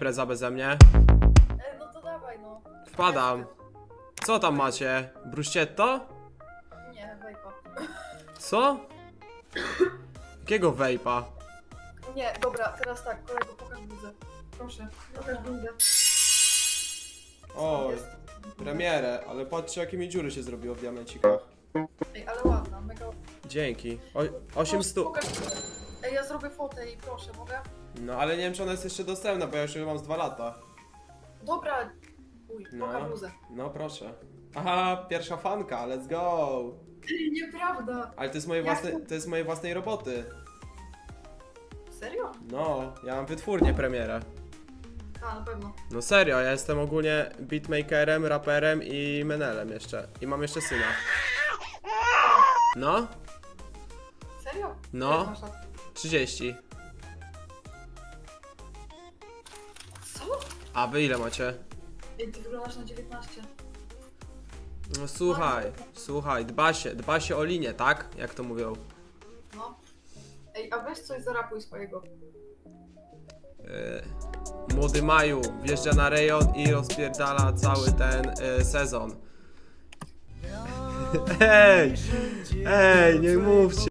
Preza beze mnie. E, no to dawaj, no. Wpadam. Co tam macie? Bruszczetto? Nie, wejpa. Co? Jakiego wejpa? Nie, dobra, teraz tak, kolego, pokaż bluzę. Proszę, pokaż bluzę. Oj, Jest. premierę, ale patrzcie jakie mi dziury się zrobiło w diamencikach. Ej, ale ładna, mega... Dzięki. O, 800. Pokaż bluzę. Ej, ja zrobię fotę i proszę, mogę? No ale nie wiem czy ona jest jeszcze dostępna, bo ja już ją mam z 2 lata. Dobra. Uj, No. pokaż bluzę. No proszę. Aha, pierwsza fanka, let's go! Ej, nieprawda. Ale to jest moje własne, to? to jest mojej własnej roboty. Serio? No, ja mam wytwórnię premierę. A, na pewno. No serio, ja jestem ogólnie beatmakerem, raperem i menelem jeszcze. I mam jeszcze syna. No, Serio? No. Ile masz lat? 30. Co? A wy ile macie? Ej, ty wyglądasz na 19. No słuchaj, słuchaj, dba się, dba się o linię, tak? Jak to mówią. No. Ej, a weź coś zarapuj swojego. Yy, młody Maju wjeżdża na rejon i rozpierdala cały ten yy, sezon. Ej, ej, nie mówcie.